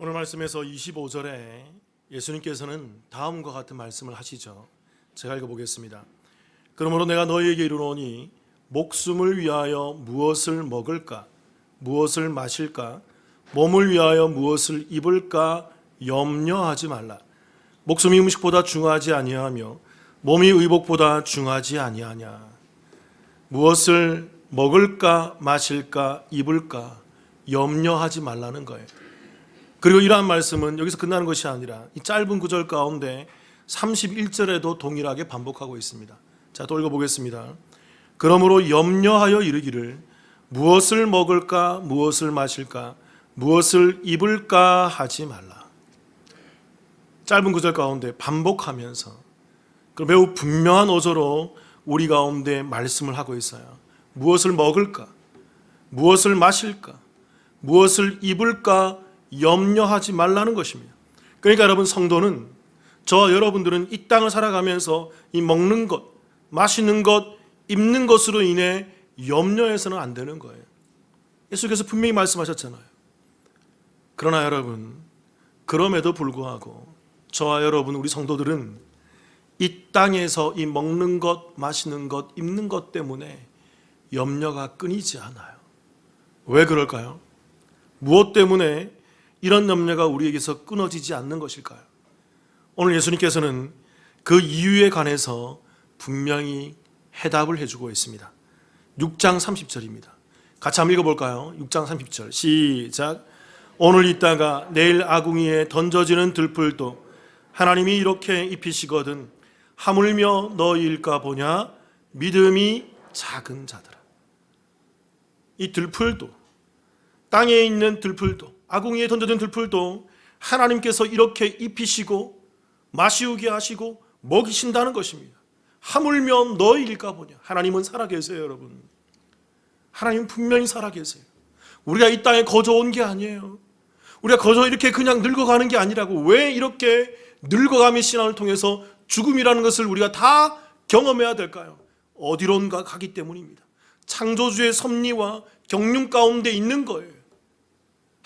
오늘 말씀에서 25절에 예수님께서는 다음과 같은 말씀을 하시죠. 제가 읽어보겠습니다. 그러므로 내가 너희에게 이르노니 목숨을 위하여 무엇을 먹을까, 무엇을 마실까, 몸을 위하여 무엇을 입을까 염려하지 말라. 목숨이 음식보다 중하지 아니하며 몸이 의복보다 중하지 아니하냐. 무엇을 먹을까, 마실까, 입을까 염려하지 말라는 거예요. 그리고 이러한 말씀은 여기서 끝나는 것이 아니라 이 짧은 구절 가운데 31절에도 동일하게 반복하고 있습니다. 자, 또 읽어보겠습니다. 그러므로 염려하여 이르기를 무엇을 먹을까, 무엇을 마실까, 무엇을 입을까 하지 말라. 짧은 구절 가운데 반복하면서 그 매우 분명한 어조로 우리 가운데 말씀을 하고 있어요. 무엇을 먹을까, 무엇을 마실까, 무엇을 입을까 염려하지 말라는 것입니다. 그러니까 여러분 성도는 저와 여러분들은 이 땅을 살아가면서 이 먹는 것, 마시는 것, 입는 것으로 인해 염려해서는 안 되는 거예요. 예수께서 분명히 말씀하셨잖아요. 그러나 여러분, 그럼에도 불구하고 저와 여러분 우리 성도들은 이 땅에서 이 먹는 것, 마시는 것, 입는 것 때문에 염려가 끊이지 않아요. 왜 그럴까요? 무엇 때문에 이런 염려가 우리에게서 끊어지지 않는 것일까요? 오늘 예수님께서는 그 이유에 관해서 분명히 해답을 해주고 있습니다. 6장 30절입니다. 같이 한번 읽어볼까요? 6장 30절 시작 오늘 있다가 내일 아궁이에 던져지는 들풀도 하나님이 이렇게 입히시거든 하물며 너희일까 보냐 믿음이 작은 자들아 이 들풀도 땅에 있는 들풀도 아궁이에 던져진 들풀도 하나님께서 이렇게 입히시고 마시우게 하시고 먹이신다는 것입니다. 하물며 너희일까 보냐. 하나님은 살아계세요, 여러분. 하나님 분명히 살아계세요. 우리가 이 땅에 거저 온 게 아니에요. 우리가 거저 이렇게 그냥 늙어가는 게 아니라고. 왜 이렇게 늙어감의 신앙을 통해서 죽음이라는 것을 우리가 다 경험해야 될까요? 어디론가 가기 때문입니다. 창조주의 섭리와 경륜 가운데 있는 거예요.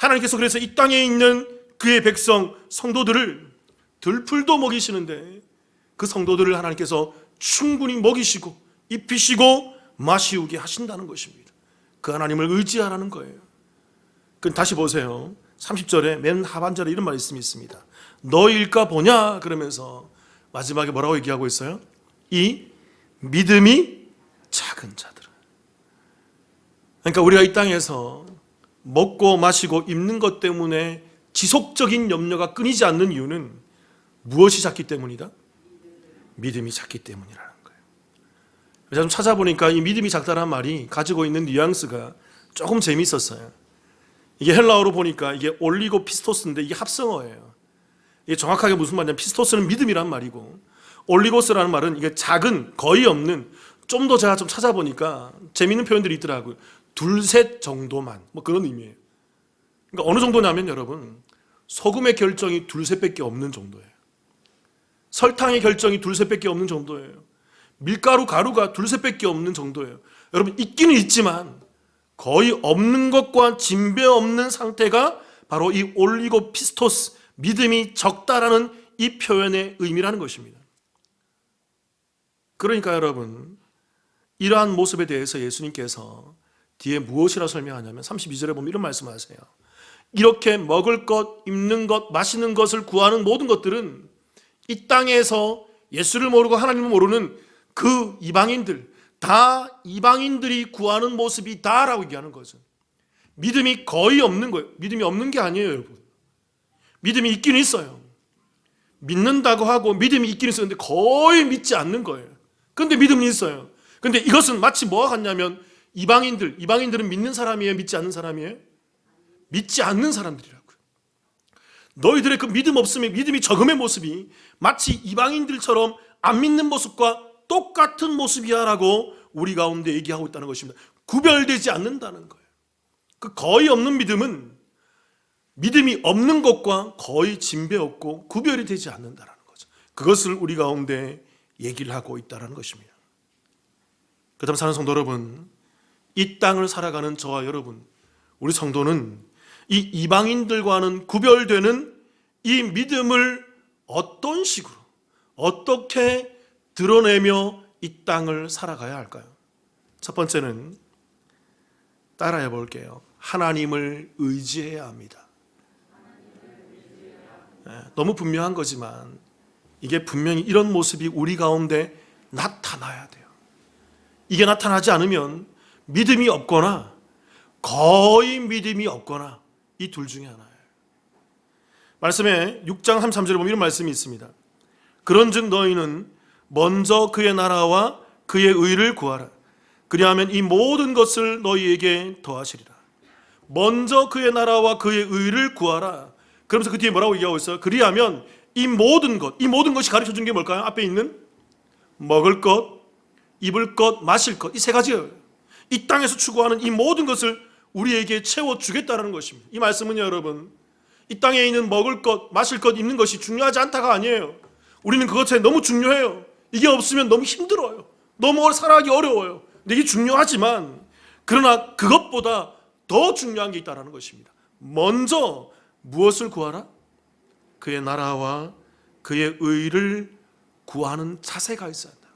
하나님께서 그래서 이 땅에 있는 그의 백성 성도들을 들풀도 먹이시는데 그 성도들을 하나님께서 충분히 먹이시고 입히시고 마시우게 하신다는 것입니다. 그 하나님을 의지하라는 거예요. 그 다시 보세요. 30절에 맨 하반절에 이런 말씀이 있습니다. 너일까 보냐 그러면서 마지막에 뭐라고 얘기하고 있어요? 이 믿음이 작은 자들. 그러니까 우리가 이 땅에서 먹고 마시고 입는 것 때문에 지속적인 염려가 끊이지 않는 이유는 무엇이 작기 때문이다? 믿음이 작기 때문이라는 거예요. 제가 좀 찾아보니까 이 믿음이 작다는 말이 가지고 있는 뉘앙스가 조금 재미있었어요. 이게 헬라어로 보니까 이게 올리고 피스토스인데 이게 합성어예요. 이게 정확하게 무슨 말이냐면 피스토스는 믿음이란 말이고 올리고스라는 말은 이게 작은 거의 없는 좀 더 제가 좀 찾아보니까 재미있는 표현들이 있더라고요. 둘 셋 정도만 뭐 그런 의미예요. 그러니까 어느 정도냐면 여러분 소금의 결정이 둘 셋밖에 없는 정도예요. 설탕의 결정이 둘 셋밖에 없는 정도예요. 밀가루 가루가 둘 셋밖에 없는 정도예요. 여러분 있기는 있지만 거의 없는 것과 진배 없는 상태가 바로 이 올리고 피스토스 믿음이 적다라는 이 표현의 의미라는 것입니다. 그러니까 여러분 이러한 모습에 대해서 예수님께서 뒤에 무엇이라 설명하냐면 32절에 보면 이런 말씀을 하세요. 이렇게 먹을 것, 입는 것, 마시는 것을 구하는 모든 것들은 이 땅에서 예수를 모르고 하나님을 모르는 그 이방인들, 다 이방인들이 구하는 모습이 다라고 얘기하는 거죠. 믿음이 거의 없는 거예요. 믿음이 없는 게 아니에요, 여러분. 믿음이 있기는 있어요. 믿는다고 하고 믿음이 있기는 있었는데 거의 믿지 않는 거예요. 근데 믿음이 있어요. 근데 이것은 마치 뭐와 같냐면 이방인들, 이방인들은 믿는 사람이에요? 믿지 않는 사람이에요? 믿지 않는 사람들이라고요. 너희들의 그 믿음 없음의 믿음이 적음의 모습이 마치 이방인들처럼 안 믿는 모습과 똑같은 모습이야 라고 우리 가운데 얘기하고 있다는 것입니다. 구별되지 않는다는 거예요. 그 거의 없는 믿음은 믿음이 없는 것과 거의 진배 없고 구별이 되지 않는다는 거죠. 그것을 우리 가운데 얘기를 하고 있다는 것입니다. 그 다음 사는 성도 여러분, 이 땅을 살아가는 저와 여러분, 우리 성도는 이 이방인들과는 구별되는 이 믿음을 어떤 식으로 어떻게 드러내며 이 땅을 살아가야 할까요? 첫 번째는 따라해 볼게요. 하나님을 의지해야 합니다. 예, 너무 분명한 거지만 이게 분명히 이런 모습이 우리 가운데 나타나야 돼요. 이게 나타나지 않으면 믿음이 없거나 거의 믿음이 없거나 이 둘 중에 하나예요. 말씀에 6장 33절에 보면 이런 말씀이 있습니다. 그런즉 너희는 먼저 그의 나라와 그의 의를 구하라. 그리하면 이 모든 것을 너희에게 더하시리라. 먼저 그의 나라와 그의 의를 구하라. 그러면서 그 뒤에 뭐라고 얘기하고 있어요? 그리하면 이 모든 것, 이 모든 것이 가르쳐 준 게 뭘까요? 앞에 있는 먹을 것, 입을 것, 마실 것, 이 세 가지예요. 이 땅에서 추구하는 이 모든 것을 우리에게 채워 주겠다라는 것입니다. 이 말씀은요, 여러분. 이 땅에 있는 먹을 것, 마실 것, 입는 것이 중요하지 않다가 아니에요. 우리는 그것에 너무 중요해요. 이게 없으면 너무 힘들어요. 너무 살아가기 어려워요. 근데 이게 중요하지만 그러나 그것보다 더 중요한 게 있다라는 것입니다. 먼저 무엇을 구하라? 그의 나라와 그의 의를 구하는 자세가 있어야 한다.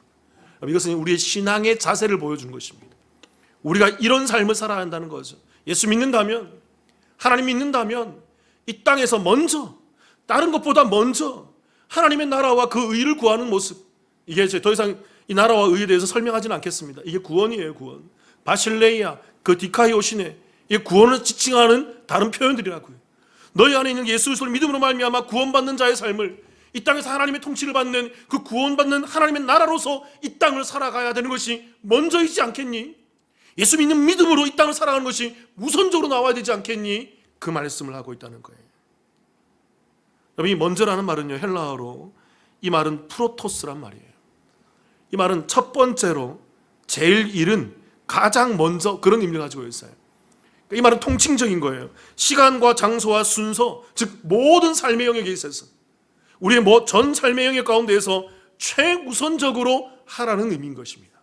이것은 우리의 신앙의 자세를 보여주는 것입니다. 우리가 이런 삶을 살아야 한다는 거죠. 예수 믿는다면, 하나님 믿는다면, 이 땅에서 먼저, 다른 것보다 먼저, 하나님의 나라와 그 의를 구하는 모습. 이게 이제 더 이상 이 나라와 의에 대해서 설명하지는 않겠습니다. 이게 구원이에요, 구원. 바실레이아, 그 디카이오시네, 이게 구원을 지칭하는 다른 표현들이라고요. 너희 안에 있는 예수 그리스도를 믿음으로 말미암아 구원받는 자의 삶을 이 땅에서 하나님의 통치를 받는 그 구원받는 하나님의 나라로서 이 땅을 살아가야 되는 것이 먼저이지 않겠니? 예수 믿는 믿음으로 이 땅을 살아가는 것이 우선적으로 나와야 되지 않겠니? 그 말씀을 하고 있다는 거예요. 여러분 이 먼저라는 말은요 헬라어로 이 말은 프로토스란 말이에요. 이 말은 첫 번째로 제일 일은 가장 먼저 그런 의미를 가지고 있어요. 이 말은 통칭적인 거예요. 시간과 장소와 순서, 즉 모든 삶의 영역에 있어서 우리의 뭐 전 삶의 영역 가운데에서 최우선적으로 하라는 의미인 것입니다.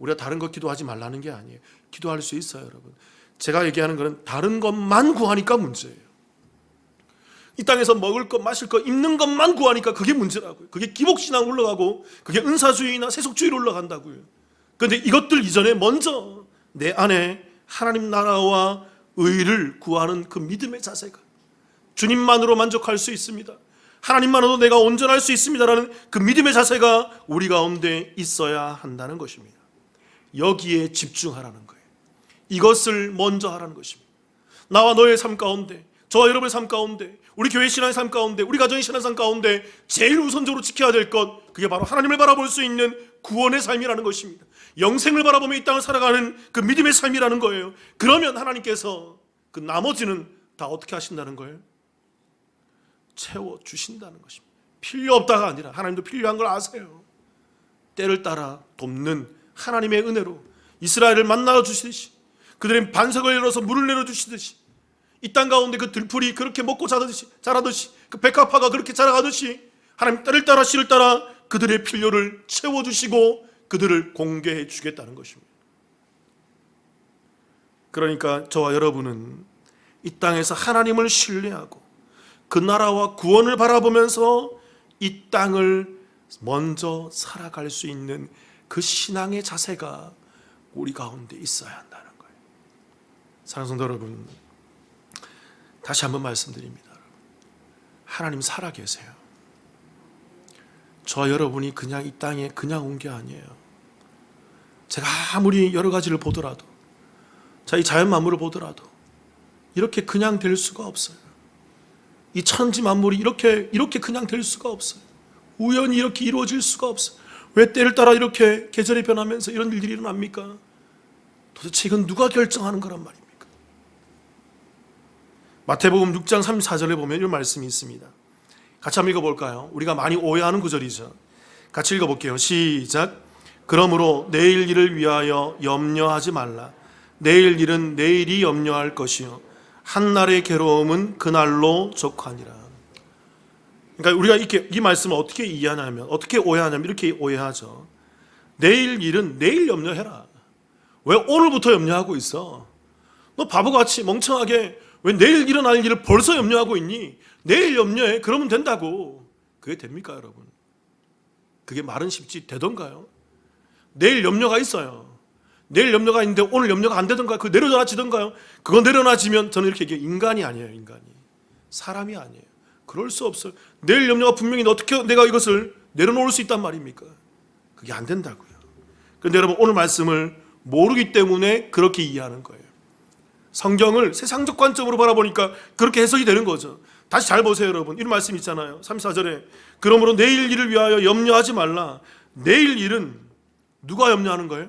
우리가 다른 것 기도하지 말라는 게 아니에요. 기도할 수 있어요, 여러분. 제가 얘기하는 것은 다른 것만 구하니까 문제예요. 이 땅에서 먹을 것, 마실 것, 입는 것만 구하니까 그게 문제라고요. 그게 기복신앙 올라가고 그게 은사주의나 세속주의로 올라간다고요. 그런데 이것들 이전에 먼저 내 안에 하나님 나라와 의를 구하는 그 믿음의 자세가 주님만으로 만족할 수 있습니다. 하나님만으로 내가 온전할 수 있습니다라는 그 믿음의 자세가 우리 가운데 있어야 한다는 것입니다. 여기에 집중하라는 거예요. 이것을 먼저 하라는 것입니다. 나와 너의 삶 가운데, 저와 여러분의 삶 가운데, 우리 교회 신앙의 삶 가운데, 우리 가정의 신앙의 삶 가운데 제일 우선적으로 지켜야 될 것, 그게 바로 하나님을 바라볼 수 있는 구원의 삶이라는 것입니다. 영생을 바라보며 이 땅을 살아가는 그 믿음의 삶이라는 거예요. 그러면 하나님께서 그 나머지는 다 어떻게 하신다는 거예요? 채워 주신다는 것입니다. 필요 없다가 아니라 하나님도 필요한 걸 아세요. 때를 따라 돕는 하나님의 은혜로 이스라엘을 만나 주시듯이 그들의 반석을 열어서 물을 내려 주시듯이 이 땅 가운데 그 들풀이 그렇게 먹고 자라듯이 자라듯이 그 백합화가 그렇게 자라가듯이 하나님 때를 따라 씨를 따라 그들의 필요를 채워 주시고 그들을 공개해 주겠다는 것입니다. 그러니까 저와 여러분은 이 땅에서 하나님을 신뢰하고 그 나라와 구원을 바라보면서 이 땅을 먼저 살아갈 수 있는 그 신앙의 자세가 우리 가운데 있어야 한다는 거예요. 사랑하는 성도 여러분, 다시 한번 말씀드립니다. 하나님 살아 계세요. 저 여러분이 그냥 이 땅에 그냥 온 게 아니에요. 제가 아무리 여러 가지를 보더라도, 자, 이 자연 만물을 보더라도, 이렇게 그냥 될 수가 없어요. 이 천지 만물이 이렇게, 이렇게 그냥 될 수가 없어요. 우연히 이렇게 이루어질 수가 없어요. 왜 때를 따라 이렇게 계절이 변하면서 이런 일들이 일어납니까? 도대체 이건 누가 결정하는 거란 말입니까? 마태복음 6장 34절에 보면 이런 말씀이 있습니다. 같이 한번 읽어볼까요? 우리가 많이 오해하는 구절이죠. 같이 읽어볼게요. 시작. 그러므로 내일 일을 위하여 염려하지 말라. 내일 일은 내일이 염려할 것이요. 한날의 괴로움은 그날로 족하니라. 그러니까 우리가 이렇게 이 말씀을 어떻게 이해하냐면 어떻게 오해하냐면 이렇게 오해하죠. 내일 일은 내일 염려해라. 왜 오늘부터 염려하고 있어? 너 바보같이 멍청하게 왜 내일 일어날 일을 벌써 염려하고 있니? 내일 염려해. 그러면 된다고. 그게 됩니까, 여러분? 그게 말은 쉽지 되던가요? 내일 염려가 있어요. 내일 염려가 있는데 오늘 염려가 안 되던가요? 그 내려놔지던가요? 그거 내려놔지면 저는 이렇게 얘기해요. 인간이 아니에요, 인간이. 사람이 아니에요. 그럴 수 없어요. 내일 염려가 분명히 어떻게 내가 이것을 내려놓을 수 있단 말입니까? 그게 안 된다고요. 그런데 여러분 오늘 말씀을 모르기 때문에 그렇게 이해하는 거예요. 성경을 세상적 관점으로 바라보니까 그렇게 해석이 되는 거죠. 다시 잘 보세요, 여러분. 이런 말씀 있잖아요. 34절에. 그러므로 내일 일을 위하여 염려하지 말라. 내일 일은 누가 염려하는 거예요?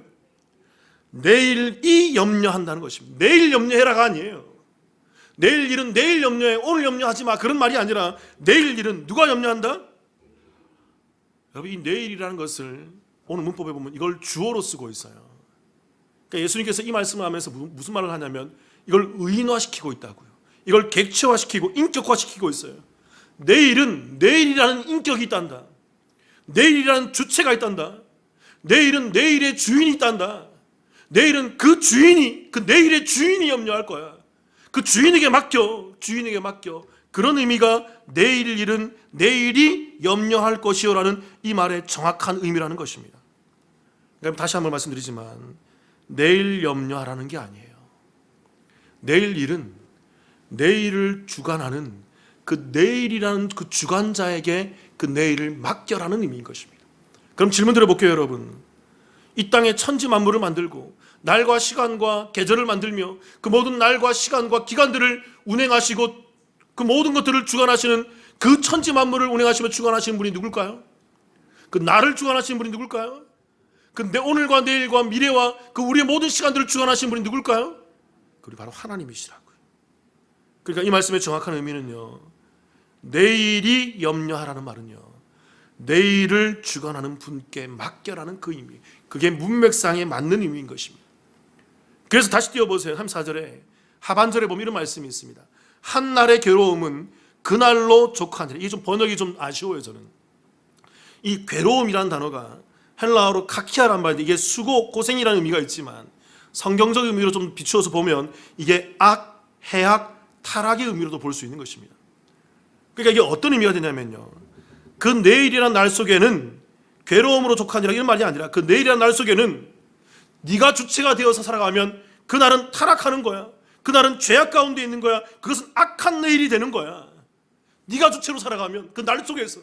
내일이 염려한다는 것입니다. 내일 염려해라가 아니에요. 내일 일은 내일 염려해, 오늘 염려하지 마. 그런 말이 아니라 내일 일은 누가 염려한다? 여러분, 이 내일이라는 것을 오늘 문법에 보면 이걸 주어로 쓰고 있어요. 그러니까 예수님께서 이 말씀을 하면서 무- 무슨 말을 하냐면 이걸 의인화시키고 있다고요. 이걸 객체화시키고 인격화시키고 있어요. 내일은 내일이라는 인격이 있단다. 내일이라는 주체가 있단다. 내일은 내일의 주인이 있단다. 내일은 그 주인이 그 내일의 주인이 염려할 거야. 그 주인에게 맡겨. 주인에게 맡겨. 그런 의미가 내일 일은 내일이 염려할 것이요라는 이 말의 정확한 의미라는 것입니다. 그럼 다시 한번 말씀드리지만 내일 염려하라는 게 아니에요. 내일 일은 내일을 주관하는 그 내일이라는 그 주관자에게 그 내일을 맡겨라는 의미인 것입니다. 그럼 질문 드려볼게요, 여러분. 이 땅에 천지 만물을 만들고 날과 시간과 계절을 만들며 그 모든 날과 시간과 기간들을 운행하시고 그 모든 것들을 주관하시는 그 천지 만물을 운행하시며 주관하시는 분이 누굴까요? 그 나를 주관하시는 분이 누굴까요? 그내 오늘과 내일과 미래와 그 우리의 모든 시간들을 주관하시는 분이 누굴까요? 그리 바로 하나님이시라고요. 그러니까 이 말씀의 정확한 의미는요. 내일이 염려하라는 말은요. 내일을 주관하는 분께 맡겨라는 그 의미. 그게 문맥상에 맞는 의미인 것입니다. 그래서 다시 띄워보세요. 34절에 하반절에 보면 이런 말씀이 있습니다. 한 날의 괴로움은 그날로 족하니라. 이게 좀 번역이 좀 아쉬워요, 저는. 이 괴로움이라는 단어가 헬라어로 카키아란 말인데 이게 수고, 고생이라는 의미가 있지만 성경적 의미로 좀 비추어서 보면 이게 악, 해악, 타락의 의미로도 볼 수 있는 것입니다. 그러니까 이게 어떤 의미가 되냐면요. 그 내일이라는 날 속에는 괴로움으로 족하니라 이런 말이 아니라 그 내일이라는 날 속에는 네가 주체가 되어서 살아가면 그날은 타락하는 거야. 그날은 죄악 가운데 있는 거야. 그것은 악한 내일이 되는 거야. 네가 주체로 살아가면 그 날 속에서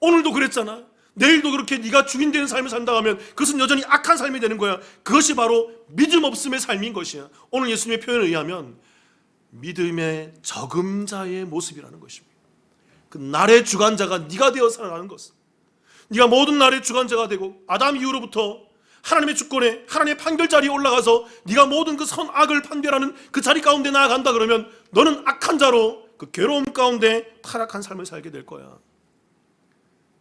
오늘도 그랬잖아. 내일도 그렇게 네가 주인 되는 삶을 산다 하면 그것은 여전히 악한 삶이 되는 거야. 그것이 바로 믿음 없음의 삶인 것이야. 오늘 예수님의 표현에 의하면 믿음의 적음자의 모습이라는 것입니다. 그 날의 주관자가 네가 되어 살아가는 것은 네가 모든 날의 주관자가 되고 아담 이후로부터 하나님의 주권에 하나님의 판결 자리에 올라가서 네가 모든 그 선악을 판별하는 그 자리 가운데 나아간다 그러면 너는 악한 자로 그 괴로움 가운데 타락한 삶을 살게 될 거야.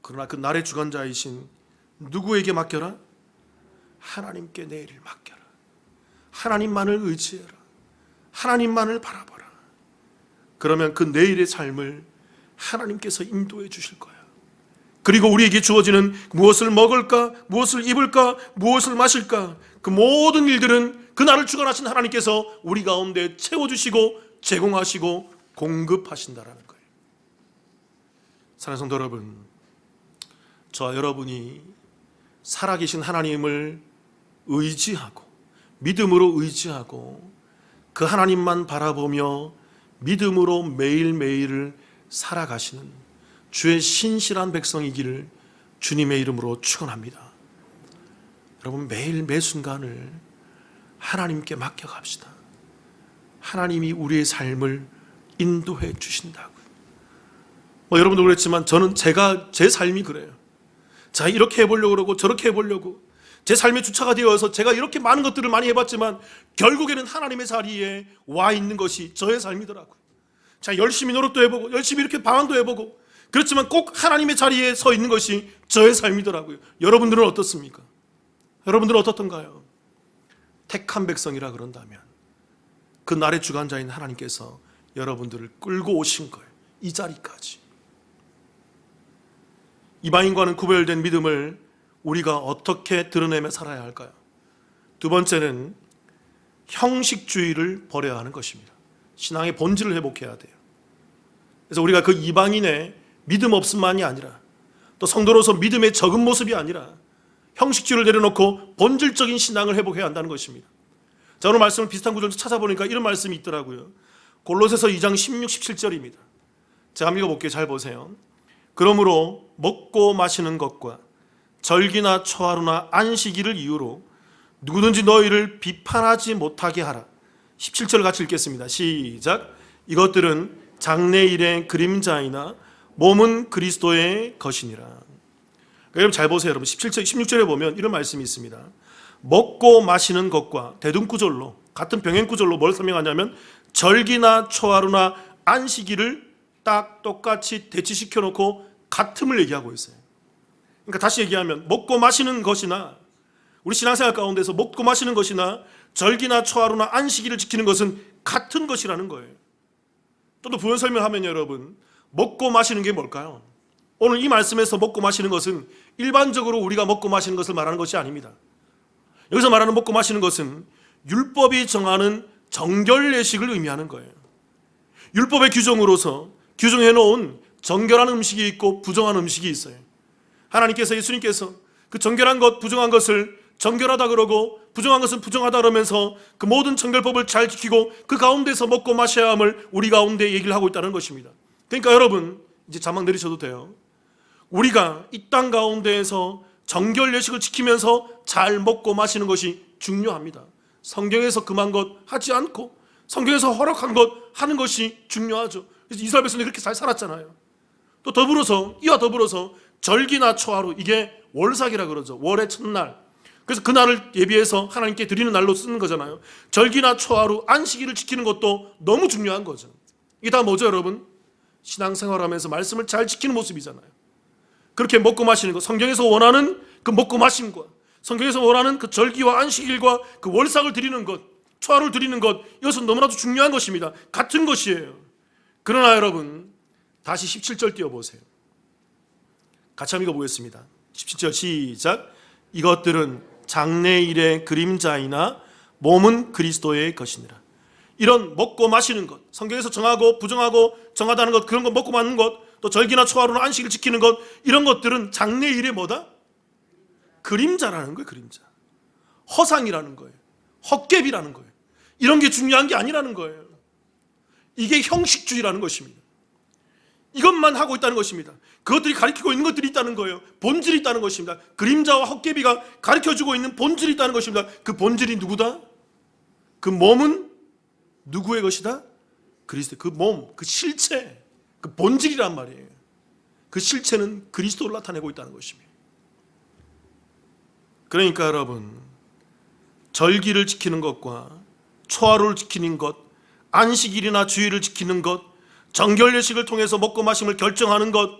그러나 그 날의 주관자이신 누구에게 맡겨라? 하나님께 내 일을 맡겨라. 하나님만을 의지해라. 하나님만을 바라봐라. 그러면 그 내일의 삶을 하나님께서 인도해 주실 거야. 그리고 우리에게 주어지는 무엇을 먹을까, 무엇을 입을까, 무엇을 마실까, 그 모든 일들은 그 나를 주관하신 하나님께서 우리 가운데 채워주시고 제공하시고 공급하신다라는 거예요. 사랑하는 성도 여러분, 저와 여러분이 살아계신 하나님을 의지하고 믿음으로 의지하고 그 하나님만 바라보며 믿음으로 매일매일을 살아가시는 주의 신실한 백성이기를 주님의 이름으로 축원합니다. 여러분 매일 매 순간을 하나님께 맡겨 갑시다. 하나님이 우리의 삶을 인도해 주신다고요. 뭐 여러분도 그랬지만 저는 제가 제 삶이 그래요. 자 이렇게 해보려고 그러고 저렇게 해보려고 제 삶의 주차가 되어서 제가 이렇게 많은 것들을 많이 해봤지만 결국에는 하나님의 자리에 와 있는 것이 저의 삶이더라고요. 자 열심히 노력도 해보고 열심히 이렇게 방황도 해보고 그렇지만 꼭 하나님의 자리에 서 있는 것이 저의 삶이더라고요. 여러분들은 어떻습니까? 여러분들은 어떻던가요? 택한 백성이라 그런다면 그 날의 주관자인 하나님께서 여러분들을 끌고 오신 거예요. 이 자리까지. 이방인과는 구별된 믿음을 우리가 어떻게 드러내며 살아야 할까요? 두 번째는 형식주의를 버려야 하는 것입니다. 신앙의 본질을 회복해야 돼요. 그래서 우리가 그 이방인의 믿음 없음만이 아니라 또 성도로서 믿음의 적은 모습이 아니라 형식주의를 내려놓고 본질적인 신앙을 회복해야 한다는 것입니다. 자, 오늘 말씀을 비슷한 구절 찾아보니까 이런 말씀이 있더라고요. 골로새서 2장 16, 17절입니다. 제가 한번 읽어볼게요. 잘 보세요. 그러므로 먹고 마시는 것과 절기나 초하루나 안식일을 이유로 누구든지 너희를 비판하지 못하게 하라. 17절 같이 읽겠습니다. 시작. 이것들은 장래일의 그림자이나 몸은 그리스도의 것이니라. 여러분 잘 보세요. 여러분 17절 16절에 보면 이런 말씀이 있습니다. 먹고 마시는 것과 대등구절로 같은 병행구절로 뭘 설명하냐면 절기나 초하루나 안식일을 딱 똑같이 대치시켜 놓고 같음을 얘기하고 있어요. 그러니까 다시 얘기하면 먹고 마시는 것이나 우리 신앙생활 가운데서 먹고 마시는 것이나 절기나 초하루나 안식일을 지키는 것은 같은 것이라는 거예요. 좀 더 부연 설명하면 여러분 먹고 마시는 게 뭘까요? 오늘 이 말씀에서 먹고 마시는 것은 일반적으로 우리가 먹고 마시는 것을 말하는 것이 아닙니다. 여기서 말하는 먹고 마시는 것은 율법이 정하는 정결 예식을 의미하는 거예요. 율법의 규정으로서 규정해 놓은 정결한 음식이 있고 부정한 음식이 있어요. 하나님께서 예수님께서 그 정결한 것, 부정한 것을 정결하다 그러고 부정한 것은 부정하다 그러면서 그 모든 정결법을 잘 지키고 그 가운데서 먹고 마셔야 함을 우리 가운데 얘기를 하고 있다는 것입니다. 그러니까 여러분 이제 자막 내리셔도 돼요. 우리가 이 땅 가운데에서 정결 예식을 지키면서 잘 먹고 마시는 것이 중요합니다. 성경에서 금한 것 하지 않고 성경에서 허락한 것 하는 것이 중요하죠. 그래서 이스라엘 백성들이 그렇게 잘 살았잖아요. 또 더불어서 이와 더불어서 절기나 초하루 이게 월삭이라 그러죠. 월의 첫날. 그래서 그날을 예비해서 하나님께 드리는 날로 쓰는 거잖아요. 절기나 초하루 안식일을 지키는 것도 너무 중요한 거죠. 이게 다 뭐죠, 여러분? 신앙생활하면서 말씀을 잘 지키는 모습이잖아요. 그렇게 먹고 마시는 것, 성경에서 원하는 그 먹고 마심과 성경에서 원하는 그 절기와 안식일과 그 월삭을 드리는 것, 초하루를 드리는 것, 이것은 너무나도 중요한 것입니다. 같은 것이에요. 그러나 여러분, 다시 17절 띄워보세요. 같이 한번 읽어보겠습니다. 17절 시작. 이것들은 장래일의 그림자이나 몸은 그리스도의 것이니라. 이런 먹고 마시는 것, 성경에서 정하고 부정하고 정하다는 것, 그런 거 먹고 마는 것, 또 절기나 초하루나 안식을 지키는 것, 이런 것들은 장래 일의 뭐다? 그림자라는 거예요, 그림자. 허상이라는 거예요. 헛개비라는 거예요. 이런 게 중요한 게 아니라는 거예요. 이게 형식주의라는 것입니다. 이것만 하고 있다는 것입니다. 그것들이 가리키고 있는 것들이 있다는 거예요. 본질이 있다는 것입니다. 그림자와 헛개비가 가르쳐주고 있는 본질이 있다는 것입니다. 그 본질이 누구다? 그 몸은 누구의 것이다? 그리스도. 그 몸, 그 실체, 그 본질이란 말이에요. 그 실체는 그리스도를 나타내고 있다는 것입니다. 그러니까 여러분, 절기를 지키는 것과 초하루를 지키는 것, 안식일이나 주일을 지키는 것, 정결 예식을 통해서 먹고 마심을 결정하는 것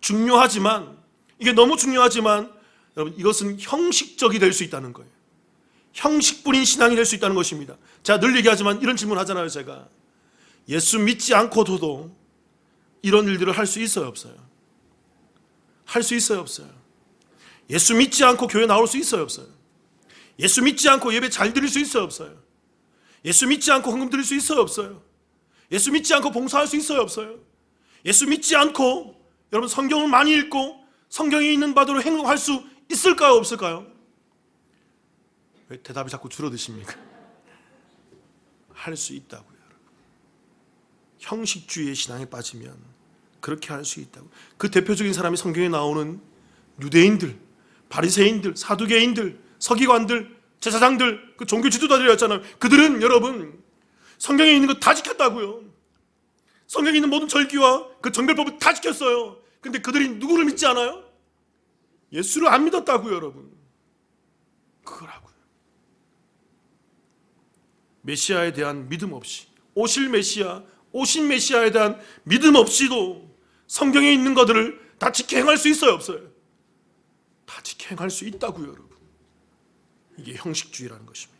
중요하지만 이게 너무 중요하지만 여러분 이것은 형식적이 될 수 있다는 거예요. 형식뿐인 신앙이 될 수 있다는 것입니다. 제가 늘 얘기하지만 이런 질문 하잖아요, 제가. 예수 믿지 않고도 이런 일들을 할 수 있어요, 없어요? 할 수 있어요, 없어요? 예수 믿지 않고 교회 나올 수 있어요, 없어요? 예수 믿지 않고 예배 잘 드릴 수 있어요, 없어요? 예수 믿지 않고 헌금 드릴 수 있어요, 없어요? 예수 믿지 않고 봉사할 수 있어요, 없어요? 예수 믿지 않고 여러분 성경을 많이 읽고 성경에 있는 바대로 행동할 수 있을까요, 없을까요? 왜 대답이 자꾸 줄어드십니까? 할 수 있다고요, 여러분. 형식주의의 신앙에 빠지면 그렇게 할 수 있다고. 그 대표적인 사람이 성경에 나오는 유대인들, 바리새인들, 사두개인들, 서기관들, 제사장들, 그 종교 지도자들이었잖아요. 그들은 여러분 성경에 있는 거 다 지켰다고요. 성경에 있는 모든 절기와 그 정결법을 다 지켰어요. 근데 그들이 누구를 믿지 않아요? 예수를 안 믿었다고요, 여러분. 그거라고요. 메시아에 대한 믿음 없이 오실 메시아, 오신 메시아에 대한 믿음 없이도 성경에 있는 것들을 다 지켜 행할 수 있어요, 없어요? 다 지켜 행할 수 있다고요, 여러분. 이게 형식주의라는 것입니다.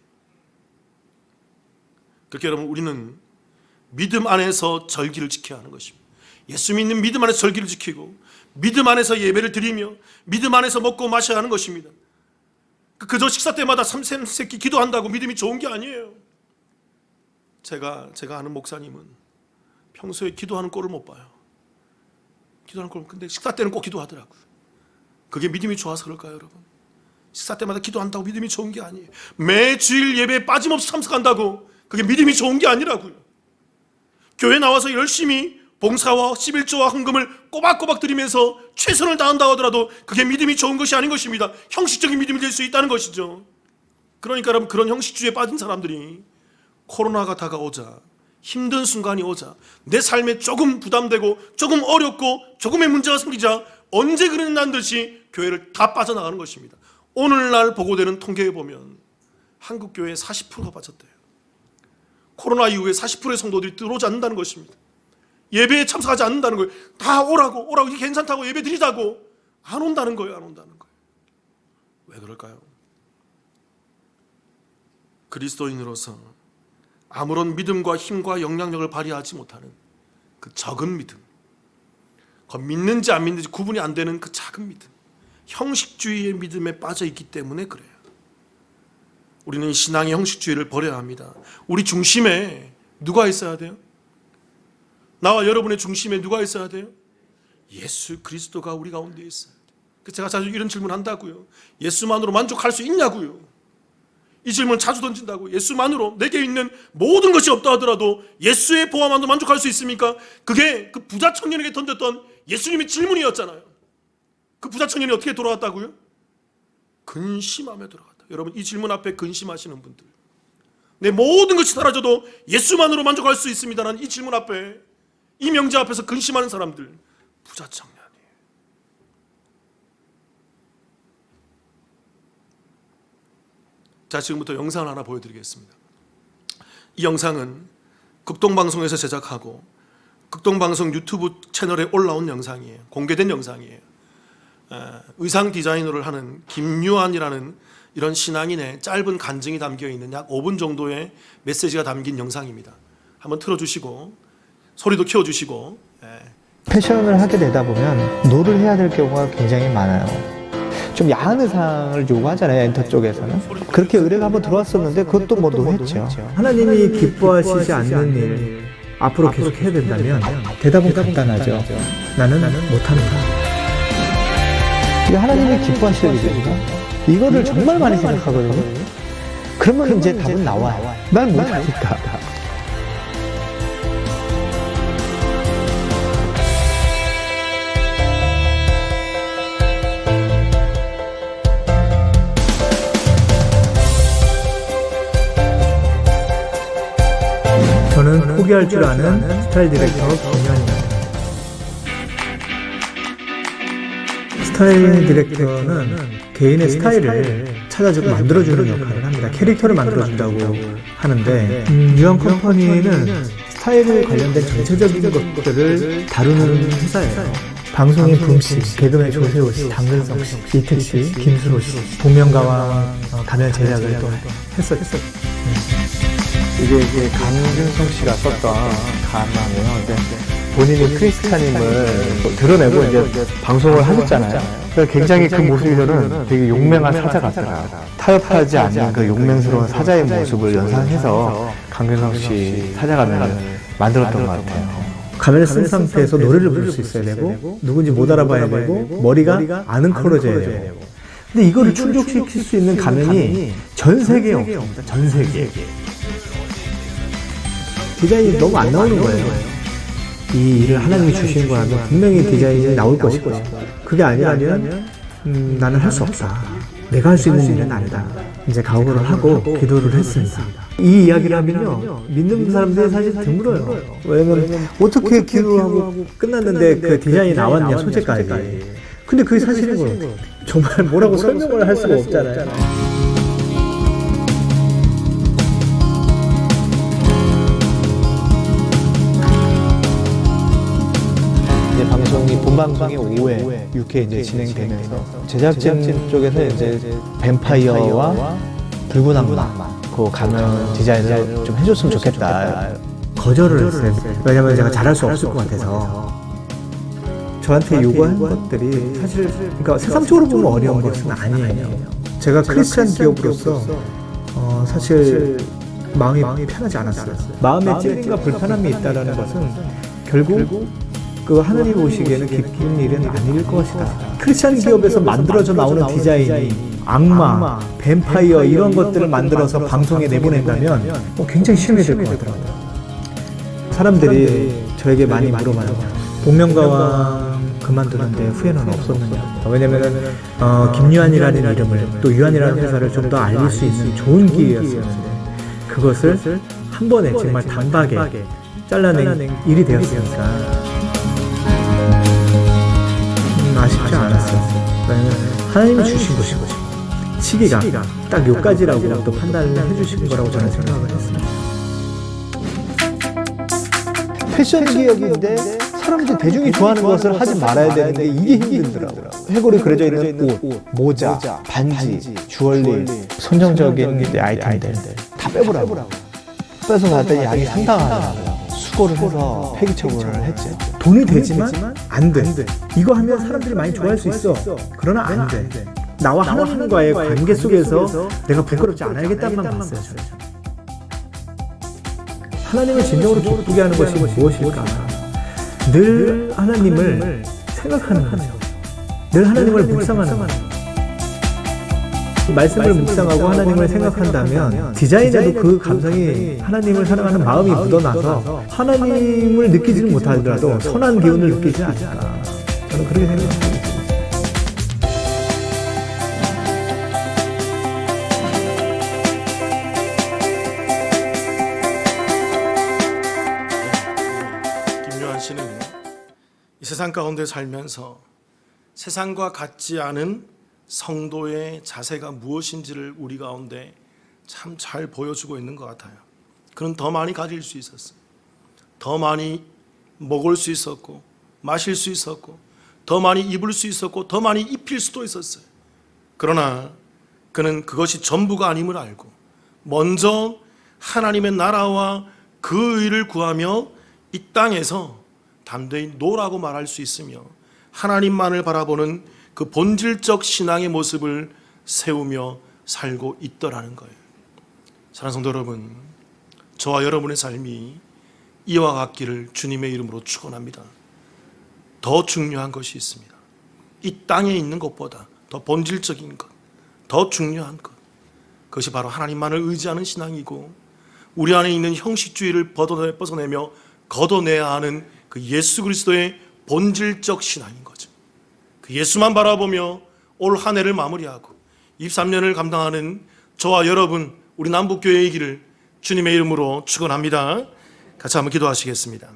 그렇게 여러분 우리는 믿음 안에서 절기를 지켜야 하는 것입니다. 예수 믿는 믿음 안에서 절기를 지키고 믿음 안에서 예배를 드리며 믿음 안에서 먹고 마셔야 하는 것입니다. 그- 그저 식사 때마다 삼세끼 기도한다고 믿음이 좋은 게 아니에요. 제가 제가 아는 목사님은 평소에 기도하는 꼴을 못 봐요. 기도하는 꼴 근데 식사 때는 꼭 기도하더라고요. 그게 믿음이 좋아서 그럴까요, 여러분? 식사 때마다 기도한다고 믿음이 좋은 게 아니에요. 매 주일 예배에 빠짐없이 참석한다고 그게 믿음이 좋은 게 아니라고요. 교회 나와서 열심히 봉사와 11조와 헌금을 꼬박꼬박 드리면서 최선을 다한다 하더라도 그게 믿음이 좋은 것이 아닌 것입니다. 형식적인 믿음이 될 수 있다는 것이죠. 그러니까 여러분 그런 형식주의에 빠진 사람들이 코로나가 다가오자 힘든 순간이 오자 내 삶에 조금 부담되고 조금 어렵고 조금의 문제가 생기자 언제 그랬난 듯이 교회를 다 빠져나가는 것입니다. 오늘날 보고되는 통계에 보면 한국 교회 40%가 빠졌대요. 코로나 이후에 40%의 성도들이 들어오지 않는다는 것입니다. 예배에 참석하지 않는다는 거예요. 다 오라고 오라고 괜찮다고 예배 드리자고 안 온다는 거예요. 안 온다는 거예요. 왜 그럴까요? 그리스도인으로서 아무런 믿음과 힘과 영향력을 발휘하지 못하는 그 적은 믿음, 그 믿는지 안 믿는지 구분이 안 되는 그 작은 믿음, 형식주의의 믿음에 빠져 있기 때문에 그래요. 우리는 신앙의 형식주의를 버려야 합니다. 우리 중심에 누가 있어야 돼요? 나와 여러분의 중심에 누가 있어야 돼요? 예수 그리스도가 우리 가운데 있어요. 그 제가 자주 이런 질문 한다고요. 예수만으로 만족할 수 있냐고요. 이 질문 자주 던진다고. 예수만으로 내게 있는 모든 것이 없다 하더라도 예수의 보화만으로 만족할 수 있습니까? 그게 그 부자 청년에게 던졌던 예수님의 질문이었잖아요. 그 부자 청년이 어떻게 돌아왔다고요? 근심하며 돌아갔다. 여러분 이 질문 앞에 근심하시는 분들. 내 모든 것이 사라져도 예수만으로 만족할 수 있습니다라는 이 질문 앞에 이 명제 앞에서 근심하는 사람들 부자 청년이에요. 자, 지금부터 영상을 하나 보여드리겠습니다. 이 영상은 극동방송에서 제작하고 극동방송 유튜브 채널에 올라온 영상이에요. 공개된 영상이에요. 아, 의상 디자이너를 하는 김유한이라는 이런 신앙인의 짧은 간증이 담겨 있는 약 5분 정도의 메시지가 담긴 영상입니다. 한번 틀어주시고 소리도 키워주시고 예, 패션을 하게 되다 보면 노를 해야 될 경우가 굉장히 많아요. 좀 야한 의상을 요구하잖아요, 엔터 쪽에서는. 그렇게 의뢰가 한번 들어왔었는데 그것도 뭐 노했죠. 하나님이 기뻐하시지 않는 일 앞으로 계속 해야 된다면 대답은 간단하죠. 나는 못합니다. 이게 하나님이 기뻐하시는 일입니다. 이거를 정말 많이 생각하거든요. 그러면 이제 답은 나와요. 난 못하니까. 포기할 줄 아는 스타일 디렉터 김현입니다. 스타일 디렉터는 개인의 스타일을 찾아주고 만들어주는 역할을 합니다. 캐릭터를 만들어준다고 하는데 음, 유한 컴퍼니는 스타일에 관련된 전체적인 것들을 다루는 회사예요. 방송인 붐씨, 개그맨 조세호 씨, 당근성 씨, 이특 씨, 김수로 씨, 복면가왕 어, 가면 제작을 또 했었죠. 이게 이제 강균성 씨가 썼던 가마예요. 근데 본인이 크리스찬임을 드러내고 이제 방송을 하셨잖아요. 그래서 굉장히 그 모습이 저는 되게 용맹한 사자 같더라. 타협하지 않는 그 용맹스러운 사자의 모습을 연상해서 강균성 씨 사자 가면을 만들었던 것 같아요. 가면을 쓴 상태에서 노래를 부를 수 있어야 되고 누군지 못 알아봐야 되고 머리가 안 컬어져야 되고 근데 이거를 충족시킬 수 있는 가면이 전 세계에 없습니다. 전 세계에. 디자인이 너무 안 나오는 거예요. 이 일을 하나님이 주신 거라면 분명히 디자인이 나올 것이고 그게 아니라면 음, 나는 할 수 없다. 내가 할 수 있는 일은 아니다. 이제 각오를 하고 기도를 했습니다. 이 이야기를 하면요 믿는 사람들이 사실 드물어요. 왜냐면 어떻게 기도하고 끝났는데 그 디자인이 나왔냐 소재까지. 근데 그게 사실인 거예요. 정말 뭐라고 설명을 할 수가 없잖아요. 이제 방송이 본 방송이 5회, 6회 이제 진행되면서 제작진 쪽에서 이제 뱀파이어와 붉은 악마 그 가면 디자인을 좀 해줬으면 좋겠다. 거절을 했어요. 왜냐면 제가 잘할 수 없을 것 같아서. 저한테 요구한 것들이 사실 그러니까 세상적으로 보면 어려운 것은 아니에요. 제가 크리스찬 기업으로서 어, 사실 마음이 편하지 않았어요. 마음에 찔림과 불편함이 있다라는 것은 결국 그 하나님 보시기에는 기쁜 일은 아닐 것이다. 크리스찬 기업에서 만들어져 나오는 디자인이 악마, 뱀파이어 이런 것들을 만들어서 방송에 내보낸다면 어, 굉장히 될것 같더라고요. 사람들이 저에게 많이 물어봐요. 복면가왕 그만두는데 후회는 없었느냐? 왜냐면 어, 김유한이라는 이름을 또 유한이라는 회사를 좀 더 알릴 수 있는 좋은 기회였었는데 그것을 한 번에 정말 단박에 잘라낸 일이 되었으니까 음, 아쉽지 않았어요. 왜냐면 하나님이 주신 것이고 시기가 딱 요까지라고 또 판단을 해주신 거라고 저는 생각을 했습니다. 패션 기업인데 사람들 대중이 좋아하는 것을 하지 말아야 되는데 이게 힘들더라고요. 해골이 그려져 있는 옷, 모자, 반지, 주얼리, 선정적인 아이템들 다 빼보라고. 빼서 갔더니 양이 상당하더라고요. 수거를 해서 폐기 처분을 했죠. 돈이 되지만 안 돼. 이거 하면 사람들이 많이 좋아할 수 있어. 그러나 안 돼. 나와 하나님과의 관계 속에서 내가 부끄럽지 않아야겠다는 만 봤어요. 하나님을 진정으로 기쁘게 하는 것이 무엇일까? 늘 하나님을 생각하는 거죠. 늘 하나님을 묵상하는 거죠. 이 말씀을 묵상하고 하나님을 생각한다면 디자인에도 그 감성이 하나님을 사랑하는 마음이 묻어나서 하나님을 느끼지는 못하더라도 선한 기운을 느끼지 않을까. 저는 그렇게 생각합니다. 김요한 씨는 이 세상 가운데 살면서 세상과 같지 않은 성도의 자세가 무엇인지를 우리 가운데 참 잘 보여주고 있는 것 같아요. 그는 더 많이 가질 수 있었어요. 더 많이 먹을 수 있었고, 마실 수 있었고, 더 많이 입을 수 있었고, 더 많이 입힐 수도 있었어요. 그러나 그는 그것이 전부가 아님을 알고, 먼저 하나님의 나라와 그 의를 구하며 이 땅에서 담대히 노라고 말할 수 있으며 하나님만을 바라보는 그 본질적 신앙의 모습을 세우며 살고 있더라는 거예요. 사랑하는 성도 여러분, 저와 여러분의 삶이 이와 같기를 주님의 이름으로 축원합니다. 더 중요한 것이 있습니다. 이 땅에 있는 것보다 더 본질적인 것, 더 중요한 것. 그것이 바로 하나님만을 의지하는 신앙이고 우리 안에 있는 형식주의를 벗어내, 벗어내며 걷어내야 하는 그 예수 그리스도의 본질적 신앙인 거죠. 그 예수만 바라보며 올 한 해를 마무리하고 23년을 감당하는 저와 여러분 우리 남북교회의 길을 주님의 이름으로 축원합니다. 같이 한번 기도하시겠습니다.